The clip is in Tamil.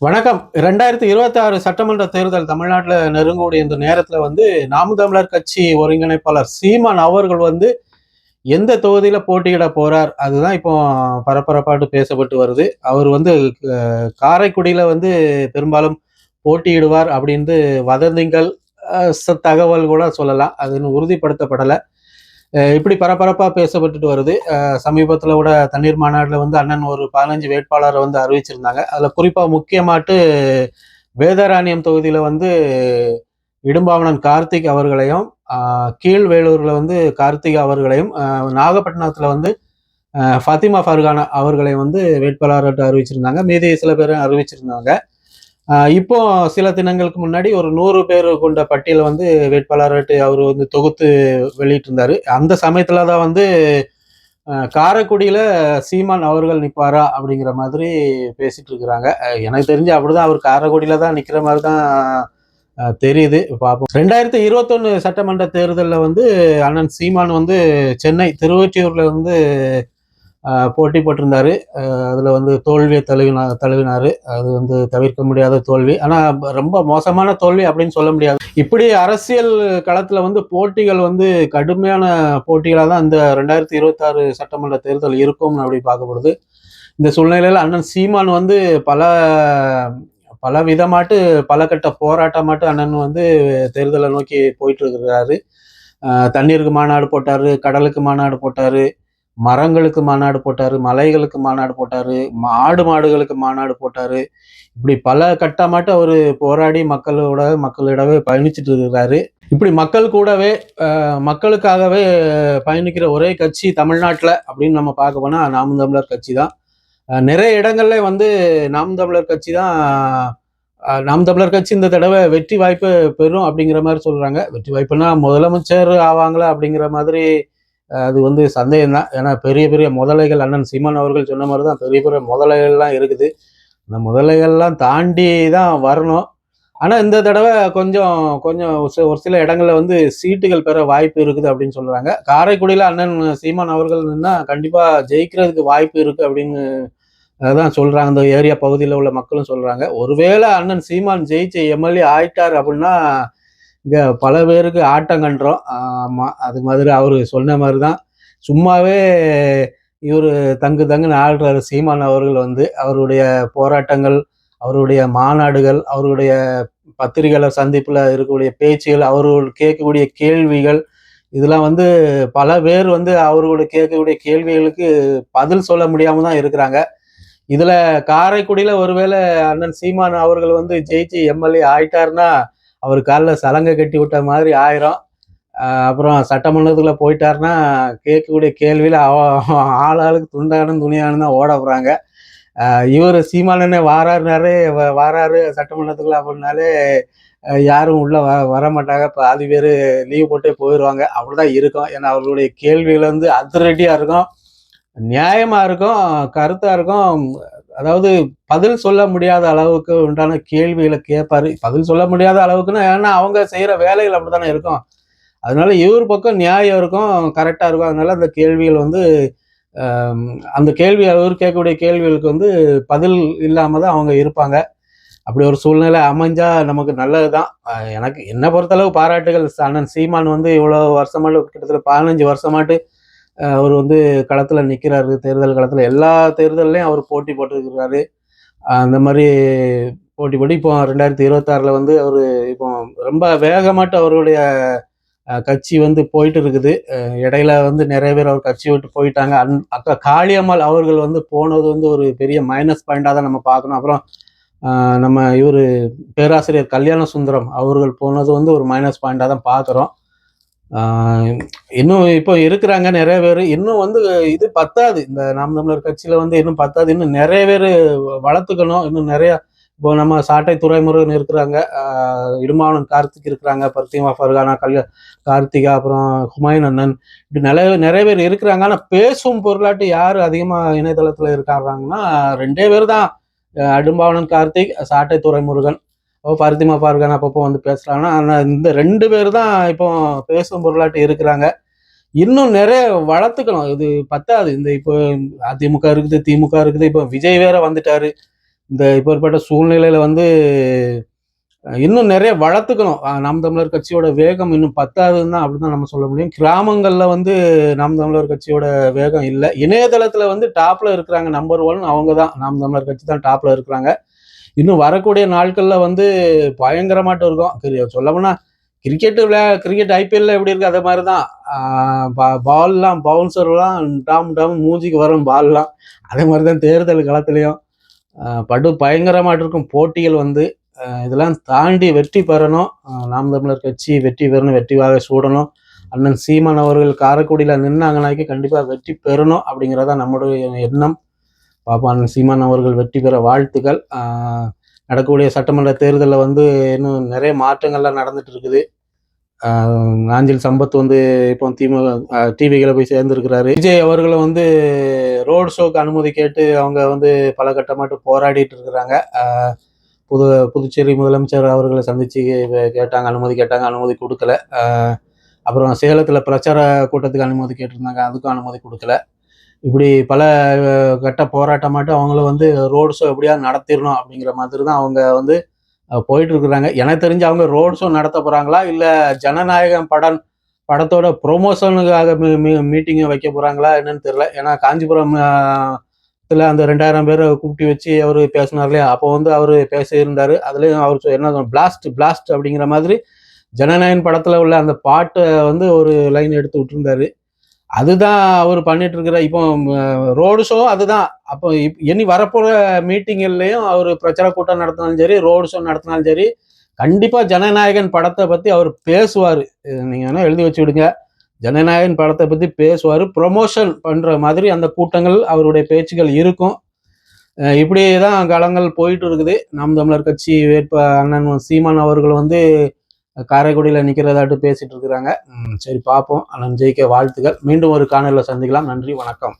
வணக்கம். ரெண்டாயிரத்தி இருபத்தி ஆறு சட்டமன்ற தேர்தல் தமிழ்நாட்டில் நெருங்கக்கூடிய இந்த நேரத்தில் வந்து நாம் தமிழர் கட்சி ஒருங்கிணைப்பாளர் சீமான் அவர்கள் வந்து எந்த தொகுதியில் போட்டியிட போறார்? அதுதான் இப்போ பரபரப்பாட்டு பேசப்பட்டு வருது. அவர் வந்து காரைக்குடியில் வந்து பெரும்பாலும் போட்டியிடுவார் அப்படின்னு வதந்திங்கள் ச- தகவல் கூட சொல்லலாம். அது இன்னும் உறுதிப்படுத்தப்படலை. இப்படி பரபரப்பாக பேசப்பட்டுட்டு வருது. சமீபத்தில் கூட தண்ணீர் மாநாட்டில் வந்து அண்ணன் ஒரு பதினஞ்சு வேட்பாளரை வந்து அறிவிச்சிருந்தாங்க. அதில் குறிப்பாக முக்கியமாட்டு வேதராணியம் தொகுதியில் வந்து இடும்பாவனன் கார்த்திக் அவர்களையும் கீழ்வேலூரில் வந்து கார்த்திக் அவர்களையும் நாகப்பட்டினத்தில் வந்து ஃபாத்திமா ஃபர்கானா அவர்களை வந்து வேட்பாளர்கிட்ட அறிவிச்சிருந்தாங்க. மீதி சில பேரும் அறிவிச்சிருந்தாங்க. இப்போ சில தினங்களுக்கு முன்னாடி ஒரு நூறு பேர் கொண்ட பட்டியலை வந்து வேட்பாளர்கிட்ட அவர் வந்து தொகுத்து வெளியிட்டிருந்தாரு. அந்த சமயத்துல தான் வந்து காரைக்குடியில் காரைக்குடியில சீமான் அவர்கள் நிப்பாரா அப்படிங்கிற மாதிரி பேசிட்டு இருக்கிறாங்க. எனக்கு தெரிஞ்சு அப்படிதான் அவர் காரைக்குடியில தான் நிக்கிற மாதிரி தான் தெரியுது. பார்ப்போம் ரெண்டாயிரத்தி இருபத்தொன்னு சட்டமன்ற தேர்தலில் வந்து அண்ணன் சீமான் வந்து சென்னை திருவொற்றியூர்ல வந்து போட்டி போட்டிருந்தார். அதில் வந்து தோல்வியை தழுவினா தழுவினார். அது வந்து தவிர்க்க முடியாத தோல்வி. ஆனால் ரொம்ப மோசமான தோல்வி அப்படின்னு சொல்ல முடியாது. இப்படி அரசியல் களத்தில் வந்து போட்டிகள் வந்து கடுமையான போட்டிகளாக தான் இந்த ரெண்டாயிரத்தி இருபத்தாறு சட்டமன்ற தேர்தல் இருக்கும்னு அப்படி பார்க்கப்படுது இந்த சூழ்நிலையில் அண்ணன் சீமான் வந்து பல பல விதமாட்டு பல கட்ட போராட்டமாட்டு அண்ணன் வந்து தேர்தலை நோக்கி போயிட்டு இருக்கிறாரு. தண்ணீருக்கு மாநாடு போட்டார் கடலுக்கு மாநாடு போட்டார். மரங்களுக்கு மாநாடு போட்டார் மலைகளுக்கு மாநாடு போட்டார் ஆடு மாடுகளுக்கு மாநாடு போட்டார். இப்படி பல கட்டமாட்டு அவர் போராடி மக்களோட மக்களிடவே பயணிச்சுட்டு இருக்கிறாரு. இப்படி மக்கள் கூடவே மக்களுக்காகவே பயணிக்கிற ஒரே கட்சி தமிழ்நாட்டில் அப்படின்னு நம்ம பார்க்க போனால் நாம் தமிழர் கட்சி தான். நிறைய இடங்கள்ல வந்து நாம் தமிழர் கட்சி தான் நாம் தமிழர் கட்சி இந்த தடவை வெற்றி வாய்ப்பு பெறும் அப்படிங்கிற மாதிரி சொல்கிறாங்க வெற்றி வாய்ப்புனா முதலமைச்சர் ஆவாங்களா அப்படிங்கிற மாதிரி அது வந்து சந்தேகம் தான். ஏன்னா பெரிய பெரிய முதலைகள் அண்ணன் சீமான் அவர்கள் சொன்ன மாதிரி தான் பெரிய பெரிய முதலைகள்லாம் இருக்குது. அந்த முதலைகள்லாம் தாண்டி தான் வரணும். ஆனால் இந்த தடவை கொஞ்சம் கொஞ்சம் ஒரு ஒரு சில இடங்களில் வந்து சீட்டுகள் பெற வாய்ப்பு இருக்குது அப்படின்னு சொல்கிறாங்க காரைக்குடியில் அண்ணன் சீமான் அவர்கள் நின்னால் கண்டிப்பாக ஜெயிக்கிறதுக்கு வாய்ப்பு இருக்குது அப்படின்னு அதான் சொல்கிறாங்க அந்த ஏரியா பகுதியில் உள்ள மக்களும் சொல்கிறாங்க ஒருவேளை அண்ணன் சீமான் ஜெயிச்சு எம்எல்ஏ ஆயிட்டார் அப்படின்னா இங்கே பல பேருக்கு ஆட்டம் கண்டுறோம் ஆமாம் அது மாதிரி அவரு சொன்ன மாதிரி தான் சும்மாவே இவர் தங்கு தங்குன்னு ஆடுறாரு சீமான் அவர்கள் வந்து. அவருடைய போராட்டங்கள் அவருடைய மாநாடுகள் அவருடைய பத்திரிகையாளர் சந்திப்பில் இருக்கக்கூடிய பேச்சுகள் அவர்கள் கேட்கக்கூடிய கேள்விகள் இதெல்லாம் வந்து பல பேர் வந்து அவர்களோட கேட்கக்கூடிய கேள்விகளுக்கு பதில் சொல்ல முடியாமல் தான் இருக்கிறாங்க. இதில் காரைக்குடியில் ஒருவேளை அண்ணன் சீமான் அவர்கள் வந்து ஜெயிச்சு எம்எல்ஏ ஆயிட்டாருன்னா அவர் காலில் சலங்கை கட்டி விட்ட மாதிரி ஆயிரும். அப்புறம் சட்டமன்றத்தில் போயிட்டாருன்னா கேட்கக்கூடிய கேள்வியில் அவ- ஆள் ஆளுக்கு துண்டானும் துணியானு தான் ஓட போகிறாங்க இவர் சீமானனே வாராருனாரு வ- வாராரு சட்டமன்றத்துக்குள்ள அப்படின்னாலே யாரும் உள்ளே வ வர மாட்டாங்க பாதி பேர் லீவ் போட்டே போயிடுவாங்க அப்படிதான் இருக்கும். ஏன்னா அவர்களுடைய கேள்விகள் வந்து அதிரடியாக இருக்கும். நியாயமாக இருக்கும் கருத்தாக இருக்கும். அதாவது பதில் சொல்ல முடியாத அளவுக்கு உண்டான கேள்விகளை கேட்பாரு. பதில் சொல்ல முடியாத அளவுக்குன்னா ஏன்னா அவங்க செய்கிற வேலைகள் அப்படித்தானே இருக்கும். அதனால இவர் பக்கம் நியாயம் இருக்கும் கரெக்டாக இருக்கும். அதனால அந்த கேள்விகள் வந்து அந்த கேள்வி அவர் கேட்கக்கூடிய கேள்விகளுக்கு வந்து பதில் இல்லாமல் தான் அவங்க இருப்பாங்க. அப்படி ஒரு சூழ்நிலை அமைஞ்சா நமக்கு நல்லது தான் எனக்கு என்னை பொறுத்தளவு பாராட்டுகள். அண்ணன் சீமான் வந்து இவ்வளோ வருஷமாட்டு கிட்டத்தட்ட பதினஞ்சு வருஷமாட்டு அவர் வந்து களத்தில் நிற்கிறாரு தேர்தல் களத்தில் எல்லா தேர்தல்லையும் அவர் போட்டி போட்டுருக்கிறாரு. அந்த மாதிரி போட்டி போட்டு இப்போ ரெண்டாயிரத்தி இருபத்தாறில் வந்து அவர் இப்போ ரொம்ப வேகமாட்டு அவருடைய கட்சி வந்து போயிட்டு இருக்குது இடையில வந்து நிறைய பேர் அவர் கட்சி விட்டு போயிட்டாங்க. அந் அக்கா காளியம்மாள் அவர்கள் வந்து போனது வந்து ஒரு பெரிய மைனஸ் பாயிண்டாக தான் நம்ம பார்க்கணும். அப்புறம் நம்ம இவர் பேராசிரியர் கல்யாண சுந்தரம் அவர்கள் போனது வந்து ஒரு மைனஸ் பாயிண்டாக தான் பார்க்குறோம். இன்னும் இப்போ இருக்கிறாங்க நிறைய பேர். இன்னும் வந்து இது பத்தாது. இந்த நாம் தமிழர் கட்சியில் வந்து இன்னும் பத்தாது. இன்னும் நிறைய பேர் வளர்த்துக்கணும். இன்னும் நிறையா இப்போ நம்ம சாட்டை துறைமுருகன் இருக்கிறாங்க. இடுமாவனம் இடுமாவனன் கார்த்திக் இருக்கிறாங்க. பர்த்திமா ஃபர்கானா கல்யா கார்த்திகா அப்புறம் ஹுமாயூன் அண்ணன். இப்படி நிறைய நிறைய பேர் இருக்கிறாங்க. ஆனால் பேசும் பொருளாட்டு யார் அதிகமாக இணையதளத்தில் இருக்காங்கன்னா ரெண்டே பேர் தான். அடும்பாவனன் கார்த்திக் சாட்டை துறைமுருகன். இப்போ பருத்திமா பார்கன் அப்பப்போ வந்து பேசுகிறாங்கன்னா ஆனால் இந்த ரெண்டு பேர் தான் இப்போ பேசும் பொருளாட்டு இருக்கிறாங்க. இன்னும் நிறைய வளர்த்துக்கணும். இது பத்தாது. இந்த இப்போ அதிமுக இருக்குது திமுக இருக்குது. இப்போ விஜய் வேற வந்துட்டாரு. இந்த இப்பேற்பட்ட சூழ்நிலையில வந்து இன்னும் நிறைய வளர்த்துக்கணும். நம் நாம் தமிழர் கட்சியோட வேகம் இன்னும் பத்தாதுன்னு தான் அப்படிதான் நம்ம சொல்ல முடியும். கிராமங்கள்ல வந்து நாம் தமிழர் கட்சியோட வேகம் இல்லை. இணையதளத்துல வந்து டாப்ல இருக்கிறாங்க நம்பர் ஒன் அவங்க தான். நாம் தமிழர் கட்சி தான் டாப்ல இருக்கிறாங்க. இன்னும் வரக்கூடிய நாட்களில் வந்து பயங்கரமாட்டம் இருக்கும். சொல்லப்போனால் கிரிக்கெட்டு விளையா கிரிக்கெட் ஐபிஎல்ல எப்படி இருக்கு அதே மாதிரி தான் பால்லாம் பவுன்சர்லாம் டாம் டாம் மூஞ்சிக்கு வரும் பால்லாம் அதே மாதிரி தான் தேர்தல் காலத்துலேயும் படு பயங்கரமாக இருக்கும் போட்டிகள் வந்து. இதெல்லாம் தாண்டி வெற்றி பெறணும். நாம் தமிழர் கட்சி வெற்றி பெறணும் வெற்றிவாக சூடணும். அண்ணன் சீமான் அவர்கள் காரைக்குடியில் நின்னாங்கனாக்கி கண்டிப்பாக வெற்றி பெறணும் அப்படிங்கிறதான் நம்முடைய எண்ணம். பாப்பான் சீமான் அவர்கள் வெற்றி பெற வாழ்த்துக்கள். நடக்கக்கூடிய சட்டமன்ற தேர்தலில் வந்து இன்னும் நிறைய மாற்றங்கள்லாம் நடந்துட்டு இருக்குது. ஆஹ் நாஞ்சில் சம்பத் வந்து இப்போ திமுக டிவிகளை போய் சேர்ந்துருக்கிறாரு. விஜய் அவர்களை வந்து ரோட் ஷோக்கு அனுமதி கேட்டு அவங்க வந்து பல கட்டமாட்டு போராடிட்டு இருக்கிறாங்க. புது புதுச்சேரி முதலமைச்சர் அவர்களை சந்தித்து கேட்டாங்க அனுமதி கேட்டாங்க அனுமதி கொடுக்கல. அப்புறம் சேலத்தில் பிரச்சார கூட்டத்துக்கு அனுமதி கேட்டிருந்தாங்க அதுக்கும் அனுமதி கொடுக்கல. இப்படி பல கட்ட போராட்டமாட்டு அவங்கள வந்து ரோட் ஷோ எப்படியாவது நடத்திடணும் அப்படிங்கிற மாதிரி தான் அவங்க வந்து போயிட்டு இருக்கிறாங்க. எனக்கு தெரிஞ்சு அவங்க ரோட் ஷோ நடத்த போகிறாங்களா இல்லை ஜனநாயகம் படம் படத்தோட ப்ரொமோஷனுக்காக மீட்டிங்கை வைக்க போகிறாங்களா என்னன்னு தெரியல. ஏன்னா காஞ்சிபுரம் அஹ், அந்த ரெண்டாயிரம் பேரை கூப்பிட்டு வச்சு அவர் பேசினார் இல்லையா? அப்போ வந்து அவர் பேசியிருந்தார். அதுலேயும் அவர் சொ- என்ன பிளாஸ்ட் பிளாஸ்ட் அப்படிங்கிற மாதிரி ஜனநாயகன் படத்தில் உள்ள அந்த பாட்டை வந்து ஒரு லைன் எடுத்து விட்டுருந்தாரு. அதுதான் அவர் பண்ணிட்டு இருக்கிற இப்போ ரோடு ஷோ அதுதான். அப்போ இப்- இனி வரப்போகிற மீட்டிங்கள்லையும் அவர் பிரச்சார கூட்டம் நடத்தினாலும் சரி ரோடு ஷோ நடத்தினாலும் சரி கண்டிப்பாக ஜனநாயகன் படத்தை பற்றி அவர் பேசுவார். நீங்கள் வேணால் எழுதி வச்சு விடுங்க. ஜனநாயகன் படத்தை பற்றி பேசுவார். ப்ரொமோஷன் பண்ணுற மாதிரி அந்த கூட்டங்கள் அவருடைய பேச்சுகள் இருக்கும். இப்படி தான் களங்கள் போயிட்டு இருக்குது. நாம் தமிழர் கட்சி வேட்ப அண்ணன் சீமான் அவர்கள் வந்து காரைக்குடியில் நிற்கிறதாட்டு பேசிட்டு இருக்கிறாங்க. சரி பார்ப்போம் அண்ணன் ஜெயிக்க வாழ்த்துக்கள். மீண்டும் ஒரு காணொலியில் சந்திக்கலாம். நன்றி வணக்கம்.